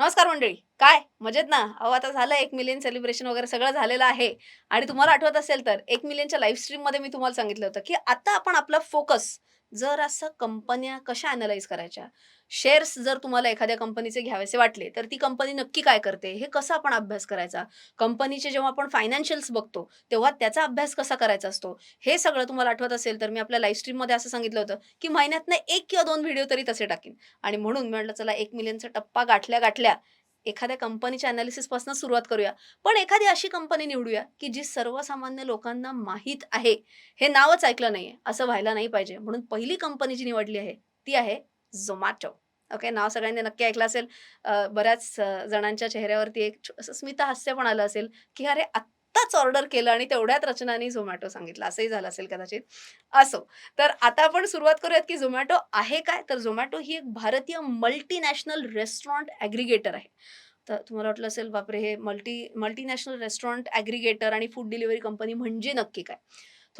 नमस्कार मंडळी. काय? मजेत ना? अहो आता झालं एक मिलियन सेलिब्रेशन वगैरे सगळं झालेलं आहे. आणि तुम्हाला आठवत असेल तर एक मिलियनच्या लाईव्ह स्ट्रीममध्ये मी तुम्हाला सांगितलं होतं की आता आपण आपला फोकस जर असं कंपन्या कशा अनालाइज करायच्या? शेअर्स जर तुम्हाला एखाद्या कंपनीचे घ्यावेसे वाटले तर ती कंपनी नक्की काय करते? हे कसं आपण अभ्यास करायचा? कंपनीचे जेव्हा आपण फायनान्शियल्स बघतो तेव्हा त्याचा अभ्यास कसा करायचा असतो? हे सगळं तुम्हाला आठवत असेल तर मी आपल्या लाईव्ह स्ट्रीममध्ये असं सांगितलं होतं की महिन्यातनं एक किंवा दोन व्हिडिओ तरी तसे टाकीन. आणि म्हणून मी म्हटलं चला एक मिलियनचा टप्पा गाठल्या गाठल्या एखाद्या कंपनीच्या अनालिसिसपासून सुरुवात करूया. पण एखादी अशी कंपनी निवडूया की जी सर्वसामान्य लोकांना माहीत आहे. हे नावच ऐकलं नाहीये असं व्हायला नाही पाहिजे. म्हणून पहिली कंपनी जी निवडली आहे ती आहे झोमॅटो. ओके नाव सगळ्यांनी नक्की ऐकलं असेल. बऱ्याच जणांच्या चेहऱ्यावरती एक असं स्मिता हास्य पण आलं असेल की अरे आत्ताच ऑर्डर केलं आणि तेवढ्यात रचनाने झोमॅटो सांगितलं. असंही झालं असेल कदाचित. असो तर आता आपण सुरुवात करूयात की झोमॅटो आहे काय? तर झोमॅटो ही एक भारतीय मल्टीनॅशनल रेस्टॉरंट ॲग्रिगेटर आहे. तर तुम्हाला वाटलं असेल बापरे हे मल्टी मल्टीनॅशनल रेस्टॉरंट ॲग्रिगेटर आणि फूड डिलिव्हरी कंपनी म्हणजे नक्की काय?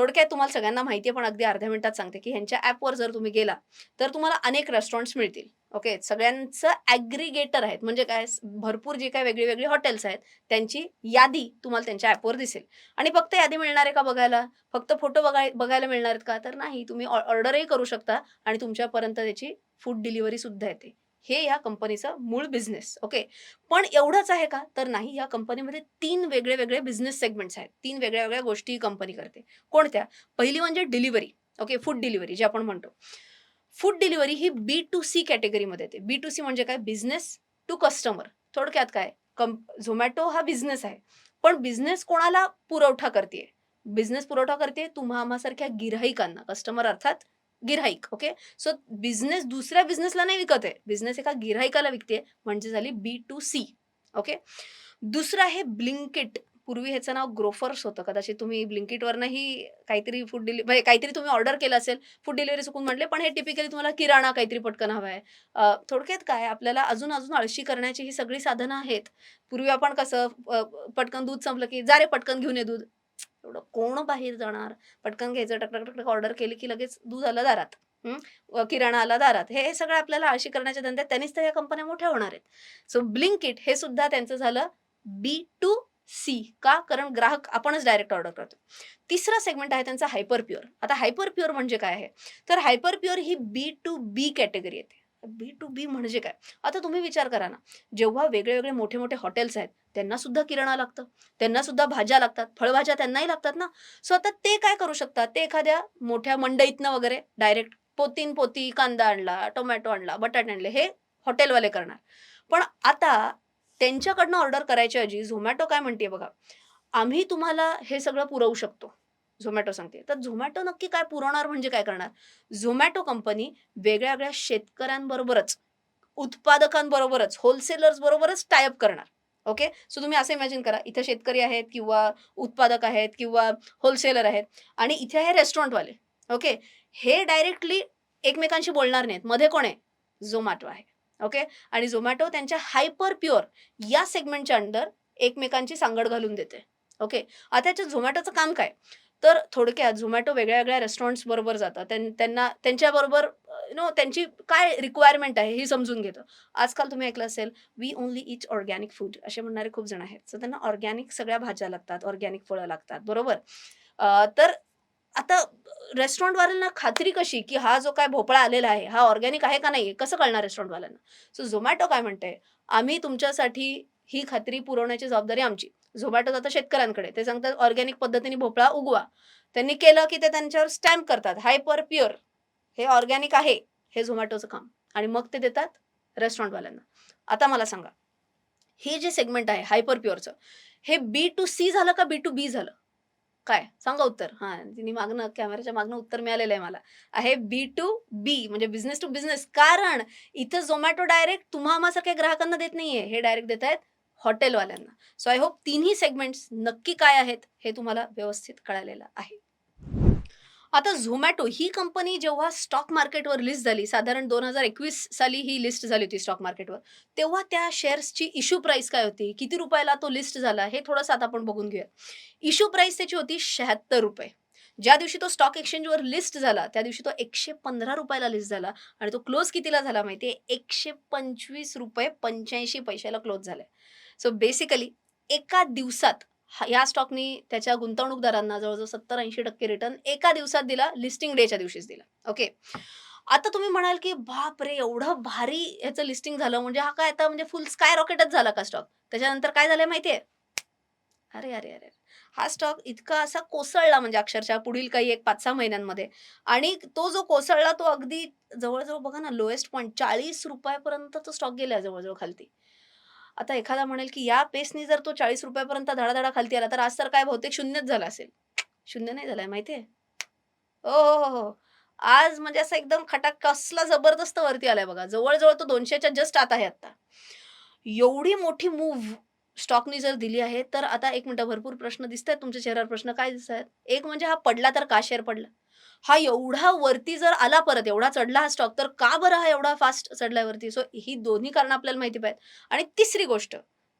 थोडक्यात तुम्हाला सगळ्यांना माहिती आहे पण अगदी अर्ध्या मिनिटात सांगते की ह्यांच्या ॲपवर जर तुम्ही गेला तर तुम्हाला अनेक रेस्टॉरंट्स मिळतील. ओके सगळ्यांचं ॲग्रिगेटर आहेत. म्हणजे काय? भरपूर जे काय वेगळे वेगळे हॉटेल्स आहेत त्यांची यादी तुम्हाला त्यांच्या ॲपवर दिसेल. आणि फक्त यादी मिळणार आहे का बघायला? फक्त फोटो बघाय बघायला मिळणार आहेत का? तर नाही. तुम्ही ऑर्डरही करू शकता आणि तुमच्यापर्यंत त्याची फूड डिलिव्हरी सुद्धा येते. हे या कंपनीचं मूळ बिझनेस ओके पण एवढंच आहे का? तर नाही या कंपनीमध्ये तीन वेगळे वेगळे बिझनेस सेगमेंट्स आहेत. तीन वेगळ्या वेगळ्या गोष्टी कंपनी करते. कोणत्या? पहिली म्हणजे डिलिव्हरी ओके फूड डिलिव्हरी जे आपण म्हणतो. फूड डिलिव्हरी ही बी टू सी कॅटेगरीमध्ये येते. बी टू सी म्हणजे काय? बिझनेस टू कस्टमर थोडक्यात काय? कं झोमॅटो हा बिझनेस आहे. पण बिझनेस कोणाला पुरवठा करते बिझनेस पुरवठा करते तुम्हा आम्हासारख्या गिराहिकांना कस्टमर अर्थात गिऱ्हाईक ओके? सो बिझनेस दुसऱ्या बिझनेसला नाही विकत आहे. बिझनेस एका गिऱ्हाईकाला विकते म्हणजे झाली बी टू सी ओके? दुसरं आहे ब्लिंकिट पूर्वी ह्याचं नाव ग्रोफर्स होतं. कदाचित तुम्ही ब्लिंकिटवरनंही काहीतरी फूड डिलिव्हरी म्हणजे काहीतरी तुम्ही ऑर्डर केलं असेल फूड डिलिव्हरी चुकून म्हटले पण हे टिपिकली तुम्हाला किराणा काहीतरी पटकन हवा आहे. थोडक्यात काय? आपल्याला अजून अजून आळशी करण्याची ही सगळी साधनं आहेत. पूर्वी आपण कसं पटकन दूध संपलं की जा रे पटकन घेऊन ये दूध. एवढं कोण बाहेर जाणार? पटकन घ्यायचं टक टक टक टक ऑर्डर केली की लगेच दूध आलं दारात. किराणा आला दारात. हे हे सगळं आपल्याला आळशी करण्याच्या धंद्यात त्यांनीच तर या कंपन्या मोठ्या होणार आहेत. सो ब्लिंकिट हे सुद्धा त्यांचं झालं बी टू सी का? कारण ग्राहक आपणच डायरेक्ट ऑर्डर करतो तिसरा सेगमेंट आहे त्यांचा हायपर प्युअर आता हायपर प्युअर म्हणजे काय आहे? तर हायपर प्युअर ही बी टू बी कॅटेगरी येते बी टू बी म्हणजे काय? आता तुम्ही विचार करा ना. जेव्हा वेगळे वेगळे मोठे मोठे हॉटेल्स आहेत त्यांना सुद्धा किराणा लागतं. त्यांना सुद्धा भाज्या लागतात. फळभाज्या त्यांनाही लागतात ना. सो आता ते काय करू शकतात? ते एखाद्या मोठ्या मंडईतनं वगैरे डायरेक्ट पोतीन पोती कांदा आणला टोमॅटो आणला बटाटे आणले हे हॉटेलवाले करणार. पण आता त्यांच्याकडनं ऑर्डर करायच्या ऐवजी झोमॅटो काय म्हणते बघा? आम्ही तुम्हाला हे सगळं पुरवू शकतो. झोमॅटो सांगते. तर झोमॅटो नक्की काय पुरवणार म्हणजे काय करणार? झोमॅटो कंपनी वेगळ्या वेगळ्या शेतकऱ्यांबरोबरच उत्पादकांबरोबरच होलसेलर्स बरोबरच टायअप करणार. ओके सो तुम्ही असं इमॅजिन करा इथे शेतकरी आहेत किंवा उत्पादक आहेत किंवा होलसेलर आहेत आणि इथे आहे रेस्टॉरंटवाले ओके हे डायरेक्टली एकमेकांशी बोलणार नाहीत. मध्ये कोण आहे? झोमॅटो आहे. ओके आणि झोमॅटो त्यांच्या हायपर प्युअर या सेगमेंटच्या अंडर एकमेकांची सांगड घालून देते. ओके आता याच्यात झोमॅटोचं काम काय? तर थोडक्यात झोमॅटो वेगळ्या वेगळ्या रेस्टॉरंट्स बरोबर जातं त्यां- त्यांना त्यांच्याबरोबर नो त्यांची काय रिक्वायरमेंट आहे ही समजून घेतं. आजकाल तुम्ही ऐकलं असेल we only eat organic food असे म्हणणारे खूप जण आहेत. सो त्यांना ऑर्गॅनिक सगळ्या भाज्या लागतात ऑर्गॅनिक फळं लागतात. बरोबर? तर आता रेस्टॉरंटवाल्यांना खात्री कशी की हा जो काय भोपळा आलेला आहे हा ऑर्गॅनिक आहे का नाही कसं कळणार रेस्टॉरंटवाल्यांना सो झोमॅटो काय म्हणते आम्ही तुमच्यासाठी ही खात्री पुरवण्याची जबाबदारी आमची. झोमॅटो जातं शेतकऱ्यांकडे. ते सांगतात ऑर्गॅनिक पद्धतीने भोपळा उगवा. त्यांनी केलं की ते त्यांच्यावर स्टॅम्प करतात. हायपर प्युअर हे ऑर्गॅनिक आहे. हे झोमॅटोचं काम. आणि मग ते देतात रेस्टॉरंटवाल्यांना आता मला सांगा. हे जे सेगमेंट आहे हायपर प्युअरचं हे बी टू सी झालं का बी टू बी झालं? काय? सांगा उत्तर. हा तिने मागणं कॅमेऱ्याच्या मागणं उत्तर मिळालेलं आहे मला. आहे बी टू बी म्हणजे बिझनेस टू बिझनेस कारण इथं झोमॅटो डायरेक्ट तुम्हा आम्हासारख्या ग्राहकांना देत नाहीये. हे डायरेक्ट देत आहेत हॉटेलवाल्यांना. सो आय होप तिन्ही सेगमेंट्स नक्की काय आहेत हे तुम्हाला व्यवस्थित कळालेलं आहे. आता झोमॅटो ही कंपनी जेव्हा स्टॉक मार्केटवर लिस्ट झाली साधारण दोन हजार एकवीस साली ही लिस्ट झाली होती स्टॉक मार्केटवर तेव्हा त्या शेअर्सची इश्यू प्राइस काय होती? किती रुपयाला तो लिस्ट झाला? हे थोडंसं आता आपण बघून घेऊया. इश्यू प्राइस त्याची होती शहात्तर रुपये. ज्या दिवशी तो स्टॉक एक्सचेंजवर लिस्ट झाला त्या दिवशी तो एकशे पंधरा रुपयाला लिस्ट झाला आणि तो क्लोज कितीला झाला माहितीये? एकशे पंचवीस रुपये पंच्याऐंशी पैशाला क्लोज झालाय. सो बेसिकली एका दिवसात हा- या स्टॉकनी त्याच्या गुंतवणूकदारांना जवळजवळ सत्तर ऐंशी टक्के रिटर्न एका दिवसात दिला लिस्टिंग डेच्या दिवशीच दिला. ओके आता तुम्ही म्हणाल की बाप रे एवढं भारी ह्याचं लिस्टिंग झालं म्हणजे हा काय आता म्हणजे फुल स्काय रॉकेटच झाला का स्टॉक त्याच्यानंतर काय झालंय माहितीये? अरे अरे अरे हा स्टॉक इतका असा कोसळला म्हणजे अक्षरशः पुढील काही एक पाच सहा महिन्यांमध्ये. आणि तो जो कोसळला तो अगदी जवळजवळ बघा ना लोएस्ट पॉईंट चाळीस रुपयापर्यंत तो स्टॉक गेला जवळजवळ खालती. आता एखादा म्हणेल की या पेसनी जर तो चाळीस रुपयापर्यंत धडाधडा खालती आला तर आज तर काय बहुतेक शून्यच झाला असेल. शून्य नाही झालाय माहितीये? हो हो हो हो. आज म्हणजे असं एकदम खटाक कसला जबरदस्त वरती आलाय बघा. जवळजवळ तो दोनशेच्या जस्ट आत आहे आता एवढी मोठी मूव्ह स्टॉकनी जर दिली आहे तर आता एक मिनिटं भरपूर प्रश्न दिसत आहेत तुमच्या चेहऱ्यावर प्रश्न काय दिसत आहेत एक म्हणजे हा पडला तर का शेअर पडला? हा एवढा वरती जर आला परत एवढा चढला हा स्टॉक तर का बरं हा एवढा फास्ट चढलाय वरती सो ही दोन्ही कारण आपल्याला माहिती पाहिजे आणि तिसरी गोष्ट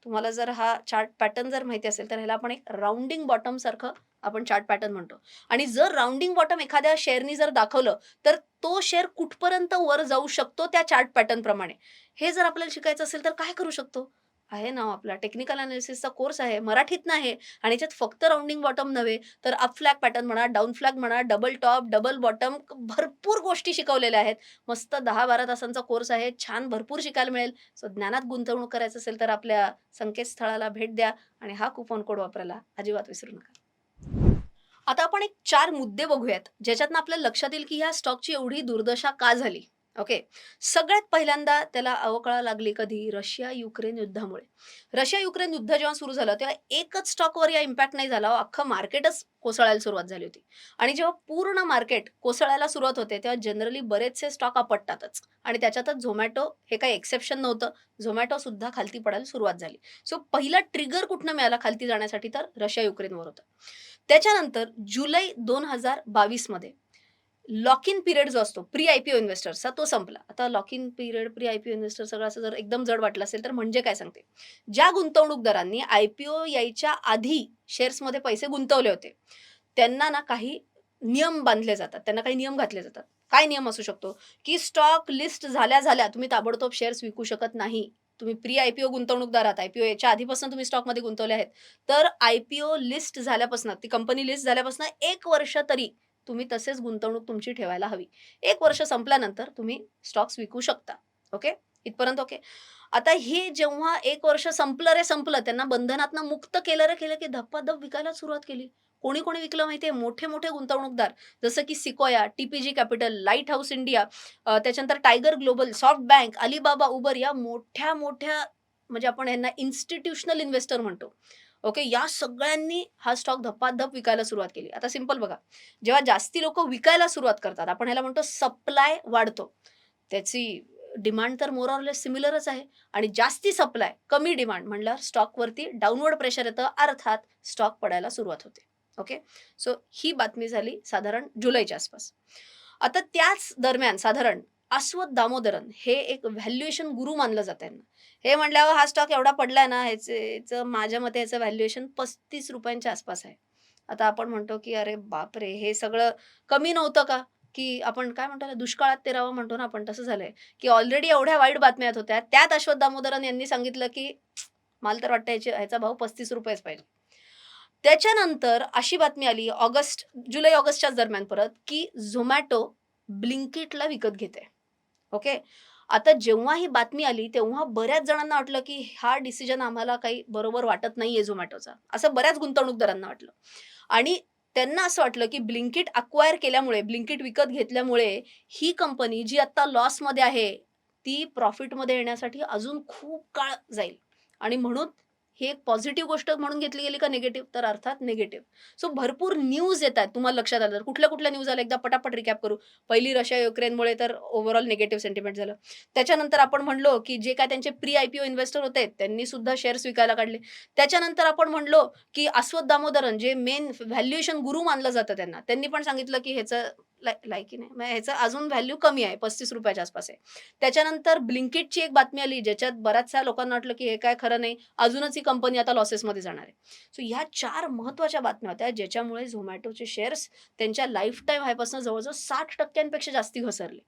तुम्हाला जर हा चार्ट पॅटर्न जर माहिती असेल तर ह्याला आपण एक राऊंडिंग बॉटम सारखं आपण चार्ट पॅटर्न म्हणतो. आणि जर राऊंडिंग बॉटम एखाद्या शेअरनी जर दाखवलं तर तो शेअर कुठपर्यंत वर जाऊ शकतो त्या चार्ट पॅटर्न प्रमाणे? हे जर आपल्याला शिकायचं असेल तर काय करू शकतो? आहे ना आपला. टेक्निकल अनालिसिसचा कोर्स आहे मराठीत आहे आणि याच्यात फक्त राऊंडिंग बॉटम नव्हे तर अप फ्लॅग पॅटर्न म्हणा डाऊन फ्लॅग म्हणा डबल टॉप डबल बॉटम भरपूर गोष्टी शिकवलेल्या आहेत. मस्त दहा बारा तासांचा कोर्स आहे छान भरपूर शिकायला मिळेल. सो ज्ञानात गुंतवणूक करायचं असेल तर आपल्या संकेतस्थळाला भेट द्या आणि हा कुपन कोड वापरायला अजिबात विसरू नका. आता आपण एक चार मुद्दे बघूयात ज्याच्यातनं आपल्याला लक्षात येईल की ह्या स्टॉकची एवढी दुर्दशा का झाली? ओके सगळ्यात पहिल्यांदा त्याला अवकळा लागली कधी? रशिया युक्रेन युद्धामुळे. रशिया युक्रेन युद्ध जेव्हा सुरू झालं तेव्हा एकच स्टॉकवर या इम्पॅक्ट नाही झाला. अख्खं मार्केटच कोसळायला सुरुवात झाली होती. आणि जेव्हा पूर्ण मार्केट कोसळायला सुरुवात होते तेव्हा जनरली बरेचसे स्टॉक आपटतातच. आणि त्याच्यातच झोमॅटो हे काही एक्सेप्शन नव्हतं. झोमॅटो सुद्धा खालती पडायला सुरुवात झाली. सो पहिला ट्रिगर कुठनं मिळाला खालती जाण्यासाठी तर रशिया युक्रेनवर होतं. त्याच्यानंतर जुलै दोन हजार बावीसमध्ये लॉक इन पिरियड जो असतो प्री आयपीओ इन्व्हेस्टर्सचा तो संपला. आता lock in period pre IPO investor सगळं असं जर एकदम जड वाटलं असेल तर म्हणजे काय सांगते? ज्या गुंतवणूकदारांनी आय पी ओ यायच्या आधी शेअर्समध्ये पैसे गुंतवले होते त्यांना ना काही नियम बांधले जातात. त्यांना काही नियम घातले जातात. काय नियम असू शकतो? की स्टॉक लिस्ट झाल्या झाल्या तुम्ही ताबडतोब शेअर्स विकू शकत नाही. तुम्ही प्री आयपीओ गुंतवणूकदार आहात. आयपीओ याच्या आधीपासून तुम्ही स्टॉकमध्ये गुंतवले आहेत. तर आय पी ओ लिस्ट झाल्यापासून ती कंपनी लिस्ट झाल्यापासून एक वर्ष तरी तुम्ही तसेच गुंतवणूक तुमची ठेवायला हवी. एक वर्ष संपल्यानंतर तुम्ही स्टॉक्स विकू शकता. ओके इथपर्यंत ओके आता हे जेव्हा एक वर्ष संपलं रे संपलं त्यांना बंधनातनं मुक्त केलं रे केलं की धप्पाधप विकायला सुरुवात केली. कोणी कोणी विकलं माहितीये? मोठे मोठे गुंतवणूकदार. जसं की Sequoia TPG Capital Lighthouse India त्याच्यानंतर Tiger Global SoftBank Alibaba Uber या मोठ्या मोठ्या म्हणजे आपण यांना इन्स्टिट्यूशनल इन्व्हेस्टर म्हणतो. ओके या सगळ्यांनी हा स्टॉक धप्पाधप विकायला सुरुवात केली. आता सिंपल बघा. जेव्हा जास्ती लोक विकायला सुरुवात करतात आपण ह्याला म्हणतो सप्लाय वाढतो. त्याची डिमांड तर मोर सिमिलरच आहे. आणि जास्ती सप्लाय कमी डिमांड म्हणल्यावर स्टॉकवरती डाऊनवर्ड प्रेशर येतं. अर्थात स्टॉक पडायला सुरुवात होते. ओके सो ही बातमी झाली साधारण जुलैच्या आसपास. आता त्याच दरम्यान साधारण अस्वत दामोदरन हे एक व्हॅल्युएशन गुरु मानलं जात आहे हे म्हणल्यावर हा स्टॉक एवढा पडलाय ना ह्याचे ह्याचं माझ्या मते याचं व्हॅल्युएशन पस्तीस रुपयांच्या आसपास आहे. आता आपण म्हणतो की अरे बापरे हे सगळं कमी नव्हतं का? की आपण काय म्हणतो दुष्काळात ते राहावं म्हणतो ना आपण तसं झालंय. की ऑलरेडी एवढ्या वाईट बातम्या येत होत्या. त्यात अश्वथ दामोदरन यांनी सांगितलं की मला तर वाटतं याचे ह्याचा भाव पस्तीस रुपयेच पाहिजे. त्याच्यानंतर अशी बातमी आली ऑगस्ट जुलै ऑगस्टच्याच दरम्यान परत की झोमॅटो ब्लिंकिटला विकत घेते. ओके? आता जेव्हा ही बातमी आली तेव्हा बऱ्याच जणांना वाटलं की हा डिसिजन आम्हाला काही बरोबर वाटत नाहीये झोमॅटोचा असं बऱ्याच गुंतवणूकदारांना वाटलं. आणि त्यांना असं वाटलं की ब्लिंकिट अक्वायर केल्यामुळे ब्लिंकिट विकत घेतल्यामुळे ही कंपनी जी आता लॉसमध्ये आहे ती प्रॉफिटमध्ये येण्यासाठी अजून खूप काळ जाईल. आणि म्हणून ही एक पॉझिटिव्ह गोष्ट म्हणून घेतली गेली का निगेटिव्ह तर अर्थात निगेटिव्ह सो भरपूर न्यूज येतात तुम्हाला लक्षात आलं तर. कुठल्या कुठल्या न्यूज आल्या? एकदा पटापट रिकॅप करू. पहिली रशिया युक्रेनमुळे तर ओव्हरऑल निगेटिव्ह सेंटिमेंट झालं. त्याच्यानंतर आपण म्हणलो की जे काय त्यांचे pre I P O investor होते त्यांनी सुद्धा शेअर्स विकायला काढले. त्याच्यानंतर आपण म्हणलो की अस्वत दामोदरन जे मेन व्हॅल्युएशन गुरु मानलं जातं त्यांना त्यांनी पण सांगितलं की ह्याचं लायकी नाही. मग ह्याचं अजून व्हॅल्यू कमी आहे पस्तीस रुपयाच्या आसपास आहे. त्याच्यानंतर ब्लिंकिटची एक बातमी आली ज्याच्यात बऱ्याचशा लोकांना वाटलं की हे काय खरं नाही अजूनच ही कंपनी आता लॉसेसमध्ये जाणार आहे. सो ह्या चार महत्त्वाच्या बातम्या होत्या ज्याच्यामुळे झोमॅटोचे शेअर्स त्यांच्या लाईफ टाईम हायपासून जवळजवळ साठ टक्क्यांपेक्षा जास्ती घसरले.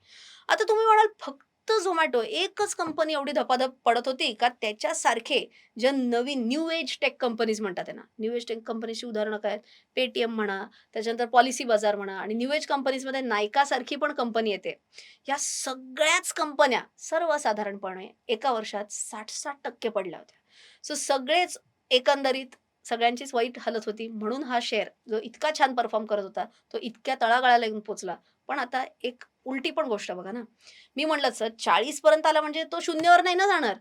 आता तुम्ही म्हणाल फक्त झोमॅटो एकच कंपनी एवढी धपाधप पडत होती का त्याच्यासारखे ज्या नवीन न्यू एज टेक कंपनीज म्हणतात त्यांना. न्यू एज टेक कंपनीची उदाहरणं काय पेटीएम म्हणा त्याच्यानंतर पॉलिसी बाजार म्हणा आणि न्यू एज कंपनीजमध्ये नायकासारखी पण कंपनी येते. या सगळ्याच कंपन्या सर्वसाधारणपणे एका वर्षात साठ साठ टक्के पडल्या होत्या. सो सगळेच एकंदरीत सगळ्यांचीच वाईट हालत होती. म्हणून हा शेअर जो इतका छान परफॉर्म करत होता तो इतक्या तळागाळाला येऊन पोचला. पण आता एक उलटी पण गोष्ट बघा ना. मी म्हटलं सर चाळीस पर्यंत आला म्हणजे तो शून्यावर नाही ना जाणार?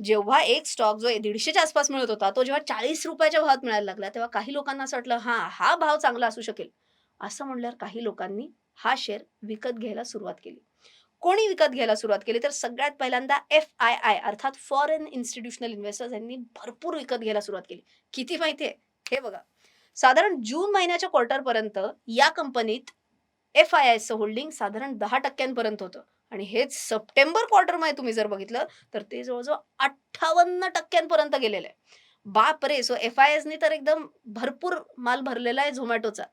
जेव्हा एक स्टॉक जो दीडशेच्या आसपास मिळत होता तो जेव्हा चाळीस रुपयाच्या भावात मिळायला लागला तेव्हा काही लोकांना असं वाटलं हा हा भाव चांगला असू शकेल. असं म्हणल्यावर काही लोकांनी हा शेअर विकत घ्यायला सुरुवात केली. कोणी विकत घ्यायला सुरुवात केली? तर सगळ्यात पहिल्यांदा एफ आय आय अर्थात फॉरेन इन्स्टिट्यूशनल इन्व्हेस्टर्स यांनी भरपूर विकत घ्यायला सुरुवात केली. किती माहितीये हे बघा. साधारण जून महिन्याच्या क्वार्टरपर्यंत या कंपनीत एफ आय आयचं होल्डिंग साधारण दहा टक्क्यांपर्यंत होतं. आणि हेच सप्टेंबर क्वार्टरमध्ये तुम्ही जर बघितलं तर ते जवळजवळ अठ्ठावन्न टक्क्यांपर्यंत गेलेलं आहे. बाप रे सो एफ आय एसनी तर एकदम भरपूर माल भरलेला आहे झोमॅटोचा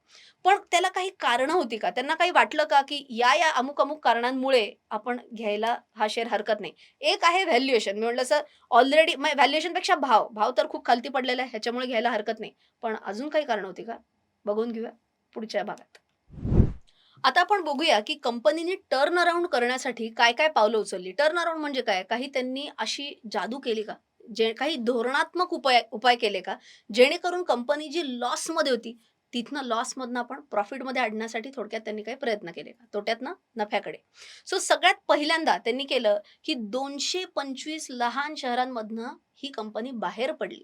पण त्याला काही कारणं होती का? त्यांना काही वाटलं का की या या अमुक अमुक कारणांमुळे आपण घ्यायला हा शेअर हरकत नाही? एक आहे व्हॅल्युएशन मी म्हटलं सर ऑलरेडी व्हॅल्युएशनपेक्षा म्हणजे भाव भाव तर खूप खालती पडलेला आहे ह्याच्यामुळे घ्यायला हरकत नाही. पण अजून काही कारण होती का? बघून घेऊया पुढच्या भागात. आता आपण बघूया की कंपनीने टर्न अराउंड करण्यासाठी काय काय पावलं उचलली. टर्न अराउंड म्हणजे काय? काही त्यांनी अशी जादू केली का? जे काही धोरणात्मक उपाय उपाय केले का? जेणेकरून कंपनी जी लॉसमध्ये होती तिथनं लॉसमधनं आपण प्रॉफिटमध्ये आणण्यासाठी थोडक्यात त्यांनी काही प्रयत्न केले का? तोट्यातनं नफ्याकडे. सो सगळ्यात पहिल्यांदा त्यांनी केलं की दोनशे पंचवीस लहान शहरांमधनं ही कंपनी बाहेर पडली.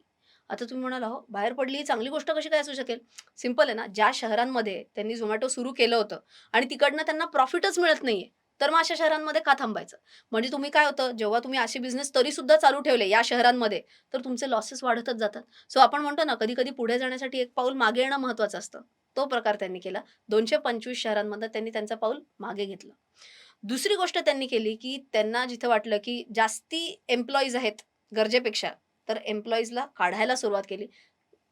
आता तुम्ही म्हणाल हो बाहेर पडली ही चांगली गोष्ट कशी काय असू शकेल? सिंपल आहे ना ज्या शहरांमध्ये त्यांनी झोमॅटो सुरू केलं होतं आणि तिकडनं त्यांना प्रॉफिटच मिळत नाहीये तर मग अशा शहरांमध्ये का थांबायचं? म्हणजे तुम्ही काय होतं जेव्हा तुम्ही असे बिझनेस तरी सुद्धा चालू ठेवले या शहरांमध्ये तर तुमचे लॉसेस वाढतच जातात. सो आपण म्हणतो ना कधी कधी पुढे जाण्यासाठी एक पाऊल मागे येणं महत्वाचं असतं. तो प्रकार त्यांनी केला. दोनशे पंचवीस शहरांमध्ये त्यांनी त्यांचा पाऊल मागे घेतलं. दुसरी गोष्ट त्यांनी केली की त्यांना जिथं वाटलं की जास्ती एम्प्लॉईज आहेत गरजेपेक्षा तर एम्प्लॉईजला काढायला सुरुवात केली.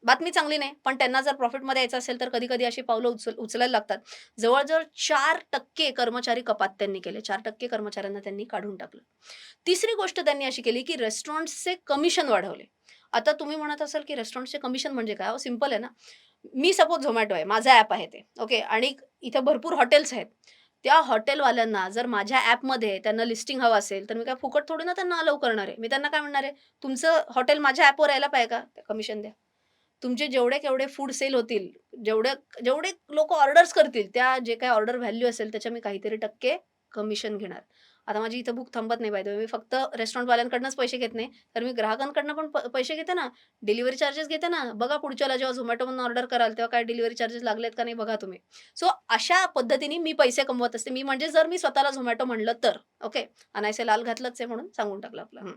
बातमी चांगली नाही पण त्यांना जर प्रॉफिटमध्ये यायचं असेल तर कधी कधी अशी पावलं उचल उचलायला लागतात. जवळजवळ चार टक्के कर्मचारी कपात त्यांनी केले. चार टक्के कर्मचाऱ्यांना त्यांनी काढून टाकलं. तिसरी गोष्ट त्यांनी अशी केली की रेस्टॉरंट्सचे कमिशन वाढवले. आता तुम्ही म्हणत असाल की रेस्टॉरंटचे कमिशन म्हणजे काय? सिंपल आहे ना. मी सपोज झोमॅटो आहे. माझं ॲप आहे ते. ओके आणि इथं भरपूर हॉटेल्स आहेत. त्या हॉटेलवाल्यांना जर माझ्या ॲपमध्ये त्यांना लिस्टिंग हवं असेल तर मी काय फुकट थोडी ना त्यांना अलाव करणार आहे? मी त्यांना काय म्हणणार आहे? तुमचं हॉटेल माझ्या ॲपवर यायला पाहिजे का? कमिशन द्या. तुमचे जेवढे केवढे फूड सेल होतील जेवढे जेवढे लोक ऑर्डर्स करतील त्या जे काही ऑर्डर व्हॅल्यू असेल त्याच्या मी काहीतरी टक्के कमिशन घेणार. आता माझी इथं भूक थांबत नाही पाहिजे मी फक्त रेस्टॉरंटवाल्यांकडनंच पैसे घेत नाही. तर मी ग्राहकांकडनं पण पैसे घेते ना. डिलिव्हरी चार्जेस घेते ना. बघा पुढच्याला जेव्हा झोमॅटोमधून ऑर्डर कराल तेव्हा काय डिलिव्हरी चार्जेस लागलेत का नाही बघा तुम्ही. सो अशा पद्धतीने मी पैसे कमवत असते. मी म्हणजे जर मी स्वतःला झोमॅटो म्हणलं तर ओके अनायसे लाल घातलंच आहे म्हणून सांगून टाकलं आपलं.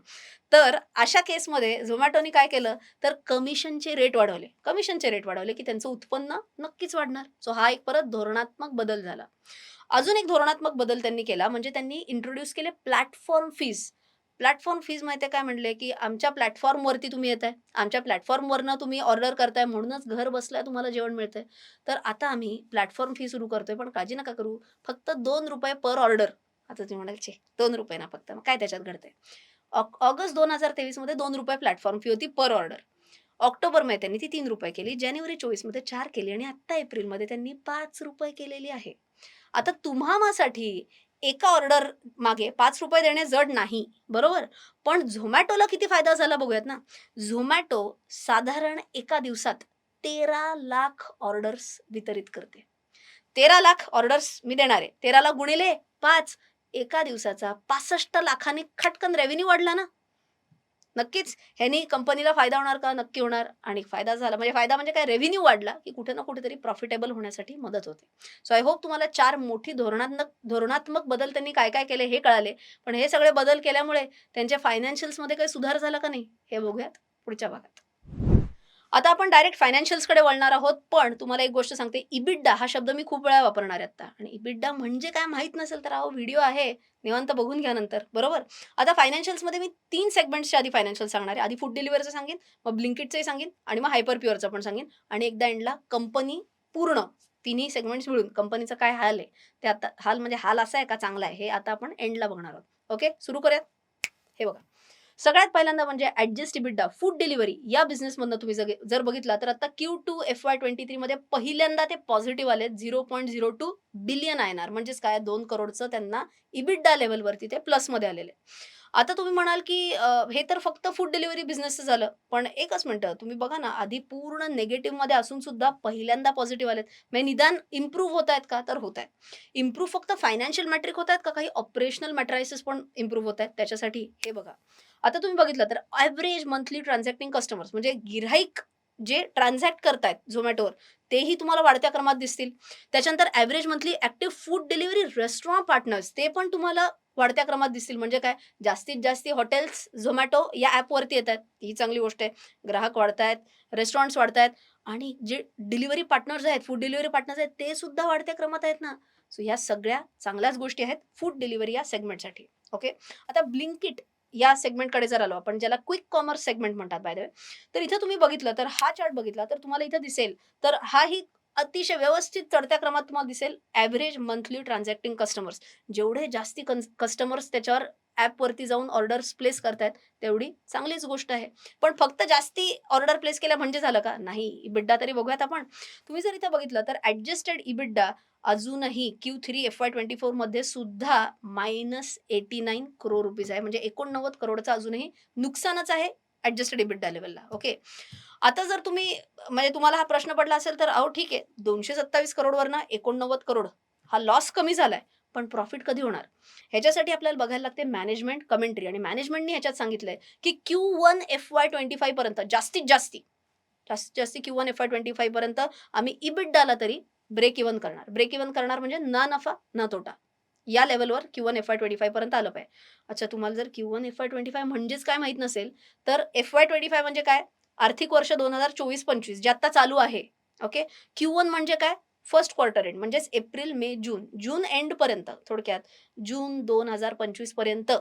तर अशा केसमध्ये झोमॅटोनी काय केलं? तर कमिशनचे रेट वाढवले. कमिशनचे रेट वाढवले की त्यांचं उत्पन्न नक्कीच वाढणार. सो हा एक परत धोरणात्मक बदल झाला. अजून एक धोरणात्मक बदल त्यांनी केला म्हणजे त्यांनी इंट्रोड्यूस केले प्लॅटफॉर्म फीज प्लॅटफॉर्म फीज माहिती आहे काय म्हणले? की आमच्या प्लॅटफॉर्मवरती तुम्ही येत आहे आमच्या प्लॅटफॉर्मवरनं तुम्ही ऑर्डर करताय म्हणूनच घर बसल्या तुम्हाला जेवण मिळतंय. तर आता आम्ही प्लॅटफॉर्म फी सुरू करतोय पण काळजी नका करू. फक्त दोन रुपये पर ऑर्डर आता तुम्ही म्हणाल छे दोन रुपये ना फक्त. मग काय त्याच्यात घडतंय? ऑगस्ट दोन हजार तेवीसमध्ये दोन रुपये प्लॅटफॉर्म फी होती पर ऑर्डर ऑक्टोबरमध्ये त्यांनी ती तीन रुपये केली. जानेवारी चोवीसमध्ये चार केली आणि आत्ता एप्रिलमध्ये त्यांनी पाच रुपये केलेली आहे. आता तुम्हामासाठी एका ऑर्डर मागे पाच रुपये देणे जड नाही बरोबर? पण झोमॅटोला किती फायदा झाला बघूयात ना. झोमॅटो साधारण एका दिवसात तेरा लाख ऑर्डर्स वितरित करते. तेरा लाख ऑर्डर्स मी देणार. आहे तेराला गुणिले पाच. एका दिवसाचा पासष्ट लाखाने खटकन रेव्हेन्यू वाढला ना. नक्कीच. ह्यानी कंपनीला फायदा होणार का? नक्की होणार. आणि फायदा झाला. म्हणजे फायदा म्हणजे काय? रेव्हेन्यू वाढला की कुठे ना कुठेतरी प्रॉफिटेबल होण्यासाठी मदत होते. सो आय होप तुम्हाला चार मोठी धोरणात्मक धोरणात्मक बदल त्यांनी काय काय केले हे कळाले. पण हे सगळे बदल केल्यामुळे त्यांच्या फायनान्शियल्समध्ये काही सुधार झाला का नाही? हे बघूयात पुढच्या भागात. आता आपण डायरेक्ट फायनान्शियल्सकडे वळणार आहोत पण तुम्हाला एक गोष्ट सांगते. इबिड्डा हा शब्द मी खूप वेळा वापरणार आहे आता आणि इबिड्डा म्हणजे काय माहीत नसेल तर अहो व्हिडिओ आहे. निवांत बघून घ्या नंतर. बरोबर? आता फायनान्शियल्समध्ये मी तीन सेगमेंट्सच्या आधी फायनान्शियल सांगणार आहे. आधी फूड डिलिव्हरीचं सांगेन मग ब्लिंकिटचंही सांगेन आणि मग हायपर प्युअरचं पण सांगेन. आणि एकदा एंडला कंपनी पूर्ण तिन्ही सेगमेंट्स मिळून. कंपनीचं काय हाल आहे? ते आता हाल म्हणजे हाल असा आहे का चांगला आहे? हे आता आपण एंडला बघणार आहोत. ओके सुरू करूयात. हे बघा. सगळ्यात पहिल्यांदा म्हणजे ऍडजस्ट इबिड्डा फूड डिलिव्हरी या बिझनेसमधनं तुम्ही जर बघितला तर आता Q two F Y twenty थ्रीमध्ये पहिल्यांदा ते पॉझिटिव्ह आले zero point zero two billion I R म्हणजेच काय? दोन करोडचं त्यांना इबिड्डा लेवलवरती ते प्लसमध्ये आलेले. आता तुम्ही म्हणाल की हे तर फक्त फूड डिलिव्हरी बिझनेसचं झालं. पण एकच मिनटं तुम्ही बघा ना आधी पूर्ण negative मध्ये असून सुद्धा पहिल्यांदा पॉझिटिव्ह आलेत. म्हणजे निदान इम्प्रूव्ह होत आहेत का? तर होत आहेत. इम्प्रूव्ह फक्त फायनान्शियल मॅट्रिक होत आहेत का? काही ऑपरेशनल मॅट्रायसेस पण इम्प्रूव्ह होत आहेत. त्याच्यासाठी हे बघा. आता तुम्ही बघितलं तर ॲव्हरेज मंथली ट्रान्झॅक्टिंग कस्टमर्स म्हणजे गिऱ्हाईक जे ट्रान्झॅक्ट करतायत झोमॅटोवर तेही तुम्हाला वाढत्या क्रमात दिसतील. त्याच्यानंतर average monthly active food delivery restaurant partners ते पण तुम्हाला वाढत्या क्रमात दिसतील. म्हणजे काय? जास्तीत जास्त हॉटेल्स झोमॅटो या ॲपवरती येत आहेत ही चांगली गोष्ट आहे. ग्राहक वाढतायत रेस्टॉरंट्स वाढतायत आणि जे डिलिव्हरी पार्टनर्स आहेत फूड डिलिव्हरी पार्टनर्स आहेत ते सुद्धा वाढत्या क्रमात आहेत ना. सो ह्या सगळ्या चांगल्याच गोष्टी आहेत फूड डिलिव्हरी या सेगमेंटसाठी ओके आता ब्लिंकिट या सेगमेंटकडे जर आलो आपण ज्याला क्विक कॉमर्स सेगमेंट म्हणतात बाय द वे तर इथं तुम्ही बघितलं तर हा चार्ट बघितला तर तुम्हाला इथं दिसेल. तर हा ही अतिशय व्यवस्थित चढत्या क्रमात तुम्हाला दिसेल ॲव्हरेज मंथली ट्रान्झॅक्टिंग कस्टमर्स जेवढे जास्ती कस्टमर्स त्याच्यावर ॲपवरती जाऊन ऑर्डर्स प्लेस करतायत तेवढी चांगलीच गोष्ट आहे. पण फक्त जास्ती ऑर्डर प्लेस केल्या म्हणजे झालं का? नाही इबिड्डा तरी बघूयात आपण. तुम्ही जर इथं बघितलं तर ॲडजस्टेड इबिड्डा अजूनही Q three F Y twenty फोरमध्ये सुद्धा minus eighty nine crore rupees आहे. म्हणजे एकोणनव्वद करोडचं अजूनही नुकसानच आहे ॲडजस्टेड इबिड्डा लेवलला ओके आता जर तुम्ही म्हणजे तुम्हाला हा प्रश्न पडला असेल तर अहो ठीक आहे. दोनशे सत्तावीस करोडवरनं एकोणनव्वद करोड हा लॉस कमी झालाय. पण प्रॉफिट कधी होणार? ह्याच्यासाठी आपल्याला बघायला लागते मॅनेजमेंट कमेंट्री आणि मॅनेजमेंटने ह्याच्यात सांगितलंय की Q one F Y twenty five पर्यंत जास्तीत जास्ती जास्तीत जास्ती Q one F Y twenty five पर्यंत आम्ही इबिड्डाला तरी ब्रेक इव्हन करणार. ब्रेक इव्हन करणार म्हणजे ना नफा न तोटा. या लेवलवर Q one F Y twenty five पर्यंत आलं पाहिजे. अच्छा तुम्हाला जर Q one F Y twenty five म्हणजेच काय माहीत नसेल तर एफ वाय ट्वेंटी फाय म्हणजे काय? आर्थिक वर्ष दोन हजार चोवीस पंचवीस जे आता चालू आहे. ओके क्यू वन म्हणजे काय? फर्स्ट क्वार्टर एंड म्हणजेच April May June June end पर्यंत थोडक्यात. जून दोन हजार पंचवीसपर्यंत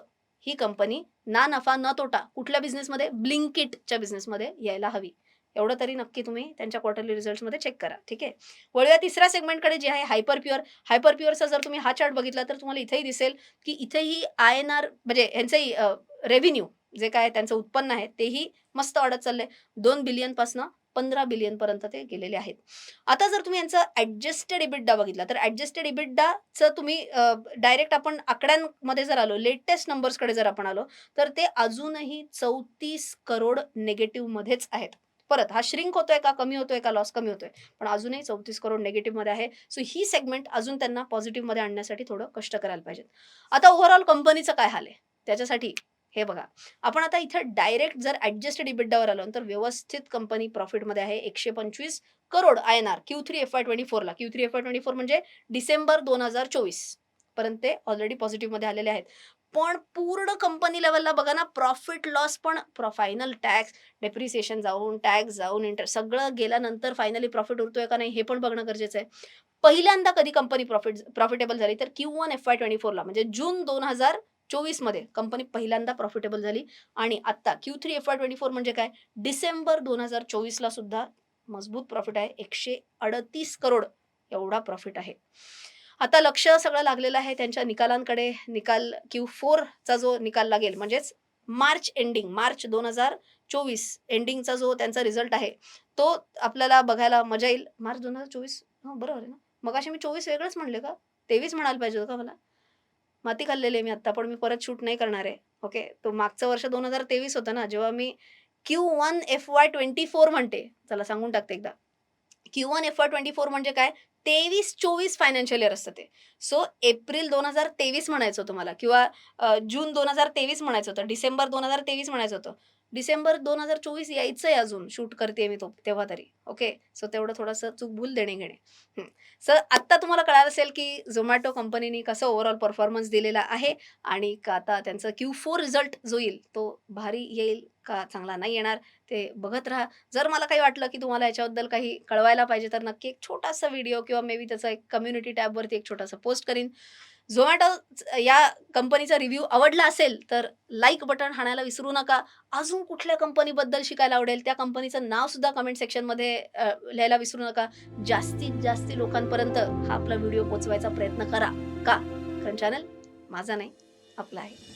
ही कंपनी ना नफा न तोटा कुठल्या बिझनेसमध्ये ब्लिंकिटच्या बिझनेसमध्ये यायला हवी. एवढं तरी नक्की तुम्ही त्यांच्या क्वार्टरली रिझल्ट्समध्ये चेक करा ठीक आहे? वळूया तिसऱ्या सेगमेंटकडे जे आहे हायपर प्युअर हायपर प्युअरचा जर तुम्ही हा चार्ट बघितला तर तुम्हाला इथेही दिसेल की इथेही आय एन आर म्हणजे यांचंही रेव्हेन्यू जे काय त्यांचं उत्पन्न आहे तेही मस्त वाढत चाललंय. दोन बिलियनपासनं पंधरा बिलियन पर्यंत ते गेलेले आहेत. आता जर तुम्ही यांचं ऍडजस्टेड इबिड्डा बघितला तर ऍडजस्टेड इबिड्डाचं तुम्ही डायरेक्ट आपण आकड्यांमध्ये जर आलो लेटेस्ट नंबर्सकडे जर आपण आलो तर ते अजूनही चौतीस करोड नेगेटिव्हमध्येच आहेत. परत हा श्रिंक होतोय का कमी होतोय का लॉस कमी होतोय? पण अजूनही चौतीस करोड निगेटिव्हमध्ये आहे. सो ही सेगमेंट अजून त्यांना पॉझिटिव्हमध्ये आणण्यासाठी थोडं कष्ट करायला पाहिजेत. आता ओव्हरऑल कंपनीचं काय हाल आहे? त्याच्यासाठी हे बघा. आपण आता इथं डायरेक्ट जर ऍडजस्टेड इबिडावर आलो तर व्यवस्थित कंपनी प्रॉफिटमध्ये आहे एकशे पंचवीस crore I N R Q three F I twenty फोरला Q three F I twenty four म्हणजे डिसेंबर दोन हजार चोवीसपर्यंत ते ऑलरेडी पॉझिटिव्हमध्ये आलेले आहेत. पण पूर्ण कंपनी लेवलला बघा ना प्रॉफिट लॉस पण फायनल टॅक्स डेप्रिसिएशन जाऊन टॅक्स जाऊन इंटर सगळं गेल्यानंतर फायनली प्रॉफिट उरतोय का नाही हे पण बघणं गरजेचं आहे. पहिल्यांदा कधी कंपनी प्रॉफिट प्रॉफिटेबल झाली तर Q one F I twenty फोरला म्हणजे जून दोन हजार चोवीसमध्ये कंपनी पहिल्यांदा प्रॉफिटेबल झाली. आणि आता Q three F I twenty four म्हणजे काय? डिसेंबर दोन हजार चोवीसला सुद्धा मजबूत प्रॉफिट आहे. एकशे अडतीस करोड एवढा प्रॉफिट आहे. आता लक्ष सगळं लागलेलं आहे त्यांच्या निकालांकडे. निकाल क्यू फोरचा जो निकाल लागेल म्हणजेच मार्च एंडिंग मार्च दोन हजार चोवीस एंडिंगचा जो त्यांचा रिझल्ट आहे तो आपल्याला बघायला मजा येईल. मार्च दोन हजार चोवीस? हो, बरोबर आहे ना? मग अशी मी चोवीस वेगळंच म्हणले का? तेवीस म्हणायला पाहिजे होतं का मला? माती खाल्लेली आहे मी आता पण मी परत शूट नाही करणार आहे. ओके तो मागचं वर्ष दोन हजार तेवीस होतं ना जेव्हा मी Q one F Y twenty four म्हणते चला सांगून टाकते एकदा. Q one F Y twenty four म्हणजे काय? तेवीस चोवीस फायनान्शियल इयर असतं ते. सो एप्रिल दोन हजार तेवीस म्हणायचं होतं मला किंवा जून दोन हजार तेवीस म्हणायचं होतं डिसेंबर दोन हजार तेवीस म्हणायचं होतं. डिसेंबर दोन हजार चोवीस यायचं आहे अजून. शूट करते मी तो तेव्हा तरी. ओके सो तेवढं थोडंसं चूक भूल देणे घेणे. सर आत्ता तुम्हाला कळालं असेल की झोमॅटो कंपनीने कसं ओव्हरऑल परफॉर्मन्स दिलेला आहे आणि का आता त्यांचं क्यू फोर रिझल्ट जो येईल तो भारी येईल का चांगला नाही येणार ते बघत राहा. जर मला काही वाटलं की तुम्हाला याच्याबद्दल काही कळवायला पाहिजे तर नक्की एक छोटासा व्हिडिओ किंवा मे बी त्याचा एक कम्युनिटी टॅबवरती एक छोटासा पोस्ट करीन. झोमॅटो या कंपनीचा रिव्ह्यू आवडला असेल तर लाईक बटन हाणायला विसरू नका. अजून कुठल्या कंपनीबद्दल शिकायला आवडेल त्या कंपनीचं नावसुद्धा कमेंट सेक्शनमध्ये लिहायला विसरू नका. जास्तीत जास्त लोकांपर्यंत हा आपला व्हिडिओ पोचवायचा प्रयत्न करा का? कारण चॅनल माझा नाही आपला आहे.